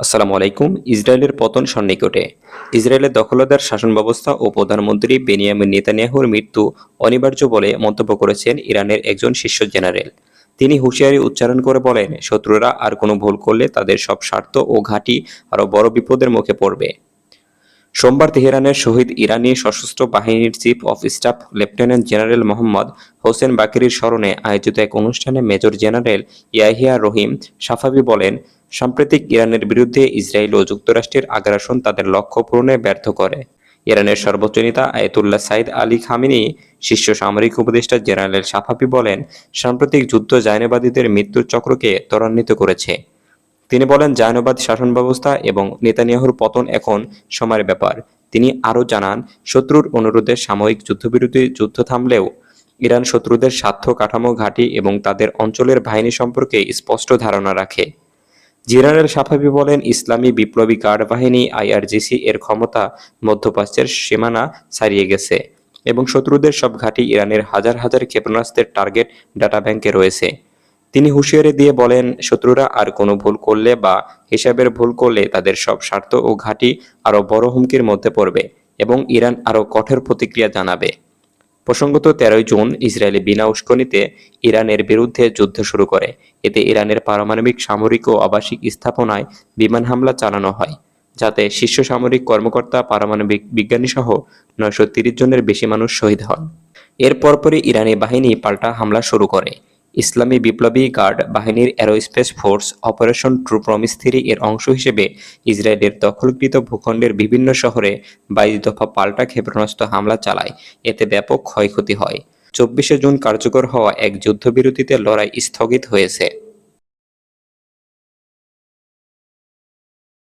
আসসালামু আলাইকুম, ইসরায়েলের পতন সন্নিকটে। ইসরায়েলের দখলদার শাসন ব্যবস্থা ও প্রধানমন্ত্রী বেনিয়ামিন নেতানিয়াহুর মৃত্যু অনিবার্য বলে মন্তব্য করেছেন ইরানের একজন শীর্ষ জেনারেল। তিনি হুঁশিয়ারি উচ্চারণ করে বলেন, শত্রুরা আর কোনো ভুল করলে তাদের সব স্বার্থ ও ঘাঁটি আরও বড় বিপদের মুখে পড়বে। সোমবার তেহরানের শহীদ ইরানি সশস্ত্র বাহিনীর chief of staff lieutenant general Mohammad Hossein বাকিরির স্মরণে আয়োজিত এক অনুষ্ঠানে major general Yahya Rahim Safavi বলেন সাম্প্রতিক ইরানের বিরুদ্ধে ইসরায়েল ও যুক্তরাষ্ট্রের আগ্রাসন তাদের লক্ষ্য পূরণে ব্যর্থ করে। ইরানের সর্বোচ্চ নেতা আয়াতুল্লাহ সাইদ আলী খামিনি শীর্ষ সামরিক উপদেষ্টা জেনারেল সাফাবি বলেন, সাম্প্রতিক যুদ্ধ জায়নবাদীদের মৃত্যুর চক্রকে ত্বরান্বিত করেছে। তিনি বলেন জায়নবাদ শাসন ব্যবস্থা এবং নেতানিয়াহুর পতন এখন সময়ের ব্যাপার। তিনি আরও জানান, শত্রুর অনুরোধে সাময়িক যুদ্ধবিরতি যুদ্ধ থামলেও ইরান শত্রুদের স্বার্থ কাঠামো ঘাঁটি এবং তাদের অঞ্চলের বাহিনী সম্পর্কে স্পষ্ট ধারণা রাখে। জেনারেল সাফাবি বলেন, ইসলামী বিপ্লবী গার্ড বাহিনী, আইআরজিসি এর ক্ষমতা মধ্যপ্রাচ্যের সীমানা ছাড়িয়ে গেছে এবং শত্রুদের সব ঘাঁটি ইরানের হাজার হাজার ক্ষেপণাস্ত্রের টার্গেট ডাটা ব্যাংকে রয়েছে। তিনি হুঁশিয়ারি দিয়ে বলেন, শত্রুরা আর কোনো ভুল করলে বা হিসাবের ভুল করলে তাদের সব স্বার্থ ও ঘাঁটি আরও বড় হুমকির মধ্যে পড়বে এবং ইরান আরও কঠোর প্রতিক্রিয়া জানাবে। প্রসঙ্গত, তেরোই জুন ইসরায়েলি বিনা উস্কনিতে ইরানের বিরুদ্ধে যুদ্ধ শুরু করে। এতে ইরানের পারমাণবিক, সামরিক ও আবাসিক স্থাপনায় বিমান হামলা চালানো হয়, যাতে শীর্ষ সামরিক কর্মকর্তা, পারমাণবিক বিজ্ঞানী সহ নয়শো তিরিশ জনের বেশি মানুষ শহীদ হন। এর পরপরই ইরানি বাহিনী পাল্টা হামলা শুরু করে। ইসলামী বিপ্লবী গার্ড বাহিনীর aerospace force operation true promise three এর অংশ হিসেবে ইসরায়েলের দখলকৃত ভূখণ্ডের বিভিন্ন শহরে বাইশ দফা পাল্টা ক্ষেপণাস্ত্র হামলা চালায়। এতে ব্যাপক ক্ষয়ক্ষতি হয়। চব্বিশে জুন কার্যকর হওয়া এক যুদ্ধবিরতিতে লড়াই স্থগিত হয়েছে।